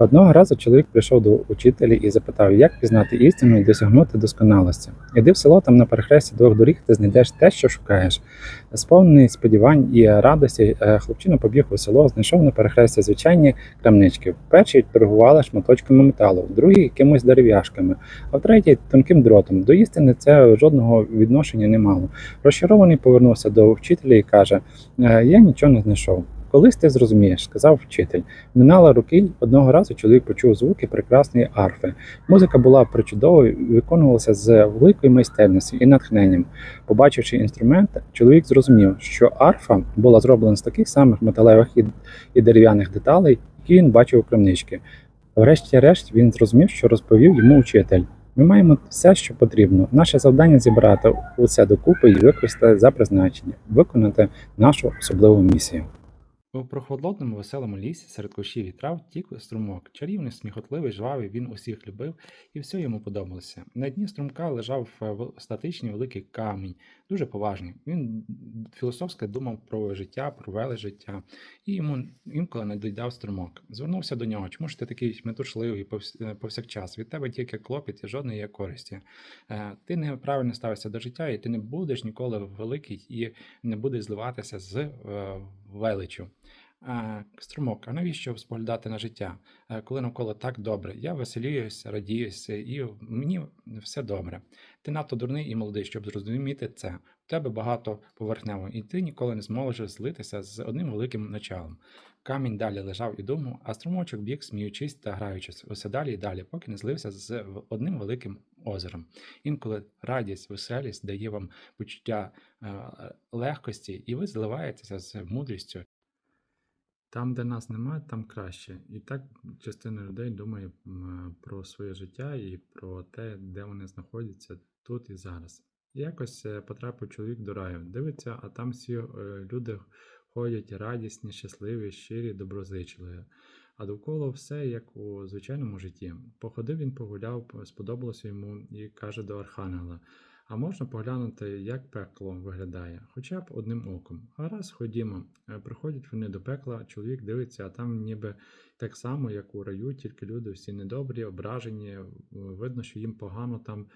Одного разу чоловік прийшов до учителя і запитав, як пізнати істину і досягнути досконалості. Іди в село, там на перехресті двох доріг ти знайдеш те, що шукаєш. Сповнений сподівань і радості, е, хлопчина побіг у село, знайшов на перехресті звичайні крамнички. В першій торгували шматочками металу, в другій якимось дерев'яшками, а в третій тонким дротом. До істини це жодного відношення не мало. Розчарований повернувся до вчителя і каже: «Е, Я нічого не знайшов. Колись ти зрозумієш, сказав вчитель. Минала роки. Одного разу чоловік почув звуки прекрасної арфи. Музика була причудовою, виконувалася з великою майстерністю і натхненням. Побачивши інструмент, чоловік зрозумів, що арфа була зроблена з таких самих металевих і, дерев'яних деталей, які він бачив у крамничці. Врешті-решт він зрозумів, що розповів йому учитель. Ми маємо все, що потрібно. Наше завдання зібрати усе докупи і використати за призначення, виконати нашу особливу місію. У прохолодному веселому лісі серед кущів і трав тік струмок. Чарівний, сміхотливий, жвавий, він усіх любив і все йому подобалося. На дні струмка лежав е, статичний великий камінь, дуже поважний. Він філософськи думав про життя, про веле життя, і йому інколи надоїдав струмок. Звернувся до нього. Чому ж ти такий метушливий е, повсякчас? Від тебе тільки клопіт і жодної користі. Е, Ти неправильно ставишся до життя, і ти не будеш ніколи великий і не будеш зливатися з величчю. А, Струмок, а навіщо споглядати на життя, коли навколо так добре? Я веселююся, радіюся, і мені все добре. Ти надто дурний і молодий, щоб зрозуміти це. У тебе багато поверхнево, і ти ніколи не зможеш злитися з одним великим началом. Камінь далі лежав і думав, а струмочок біг, сміючись та граючись, усе далі і далі, поки не злився з одним великим озером. Інколи радість, веселість дає вам почуття легкості, і ви зливаєтеся з мудрістю. Там, де нас немає, там краще. І так частина людей думає про своє життя і про те, де вони знаходяться тут і зараз. І якось е, потрапив чоловік до раю, дивиться, а там всі е, люди ходять радісні, щасливі, щирі, доброзичливі. А довкола все як у звичайному житті. Походив він, погуляв, сподобалося йому і каже до Архангела: а можна поглянути, як пекло виглядає, хоча б одним оком. Гаразд, ходімо. Е, Приходять вони до пекла, чоловік дивиться, а там ніби так само, як у раю, тільки люди всі недобрі, ображені, е, видно, що їм погано там.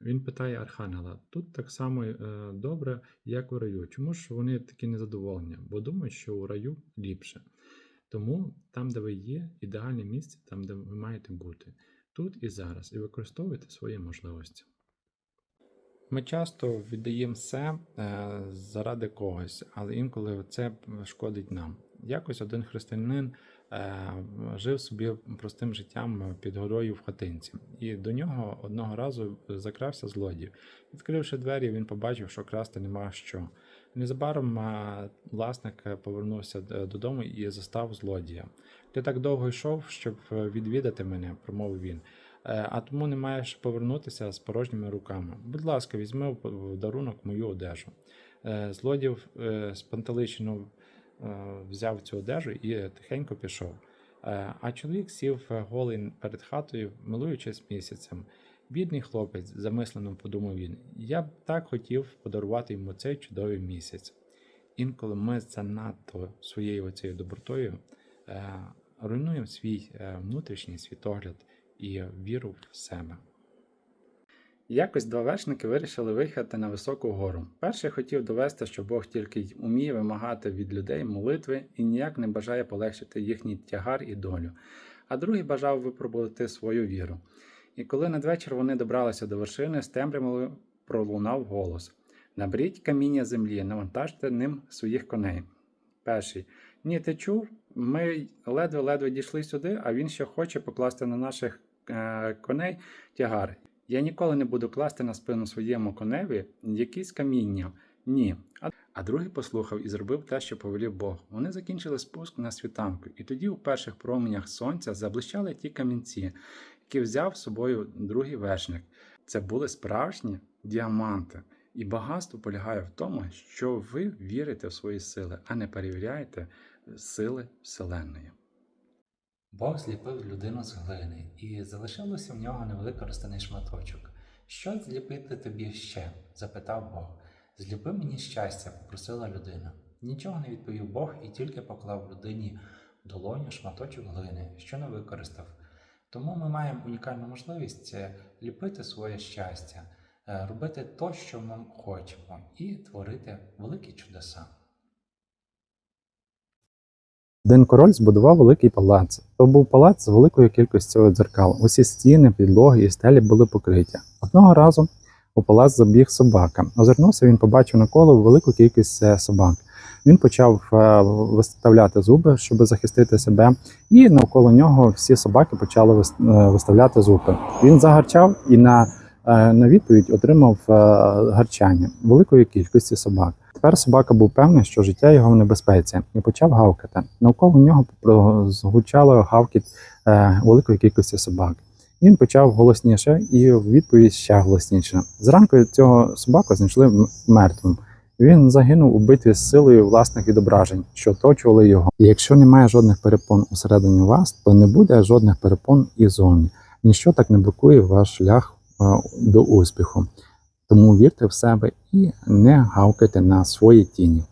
Він питає Архангела: тут так само е, добре, як у раю. Чому ж вони такі незадоволені? Бо думають, що у раю ліпше. Тому там, де ви є, ідеальне місце, там, де ви маєте бути, тут і зараз, і використовуйте свої можливості. Ми часто віддаємо все е, заради когось, але інколи це шкодить нам. Якось один християнин е, жив собі простим життям під горою в хатинці, і до нього одного разу закрався злодій. Відкривши двері, він побачив, що красти нема що. Незабаром е, власник повернувся додому і застав злодія. Ти так довго йшов, щоб відвідати мене, промовив він. Е, а тому не маєш повернутися з порожніми руками. Будь ласка, візьми в дарунок мою одежу. Е, Злодій е, е, взяв цю одежу і тихенько пішов. А чоловік сів голий перед хатою, милуючись місяцем. Бідний хлопець, замислено подумав він, я б так хотів подарувати йому цей чудовий місяць. Інколи ми занадто своєю оцією добротою руйнуємо свій внутрішній світогляд і віру в себе. Якось два вершники вирішили виїхати на високу гору. Перший хотів довести, що Бог тільки й уміє вимагати від людей молитви і ніяк не бажає полегшити їхній тягар і долю, а другий бажав випробувати свою віру. І коли надвечір вони добралися до вершини, з темрявою пролунав голос: Наберіть каміння землі, навантажте ним своїх коней. Перший. Ні, ти чув? Ми ледве-ледве дійшли сюди, а він ще хоче покласти на наших коней тягар. Я ніколи не буду класти на спину своєму коневі якісь каміння. Ні. А, а другий послухав і зробив те, що повелів Бог. Вони закінчили спуск на світанку, і тоді у перших променях сонця заблищали ті камінці, які взяв з собою другий вершник. Це були справжні діаманти. І багатство полягає в тому, що ви вірите в свої сили, а не перевіряєте сили Вселенної. Бог зліпив людину з глини, і залишилося в нього невеликий розтаний шматочок. Що зліпити тобі ще? запитав Бог. Зліпи мені щастя, попросила людина. Нічого не відповів Бог і тільки поклав людині долоню шматочок глини, що не використав. Тому ми маємо унікальну можливість е, ліпити своє щастя, е, робити те, що ми хочемо, і творити великі чудеса. Один король збудував великий палац. То був палац з великою кількістю дзеркал. Усі стіни, підлоги і стелі були покриті. Одного разу у палац забіг собака. Озирнувся, він побачив навколо велику кількість е, собак. Він почав е, виставляти зуби, щоб захистити себе, і навколо нього всі собаки почали е, виставляти зуби. Він загарчав і на, на відповідь отримав гарчання великої кількості собак. Тепер собака був певний, що життя його в небезпеці, і почав гавкати. Навколо нього згучало гавкіт е, великої кількості собак. Він почав голосніше і в відповідь ще голосніше. Зранку цього собаку знайшли мертвим. Він загинув у битві з силою власних відображень, що оточували його. І якщо немає жодних перепон усередині вас, то не буде жодних перепон і зовні. Ніщо так не блокує ваш шлях е, до успіху. Тому вірте в себе і не гавкайте на свої тіні.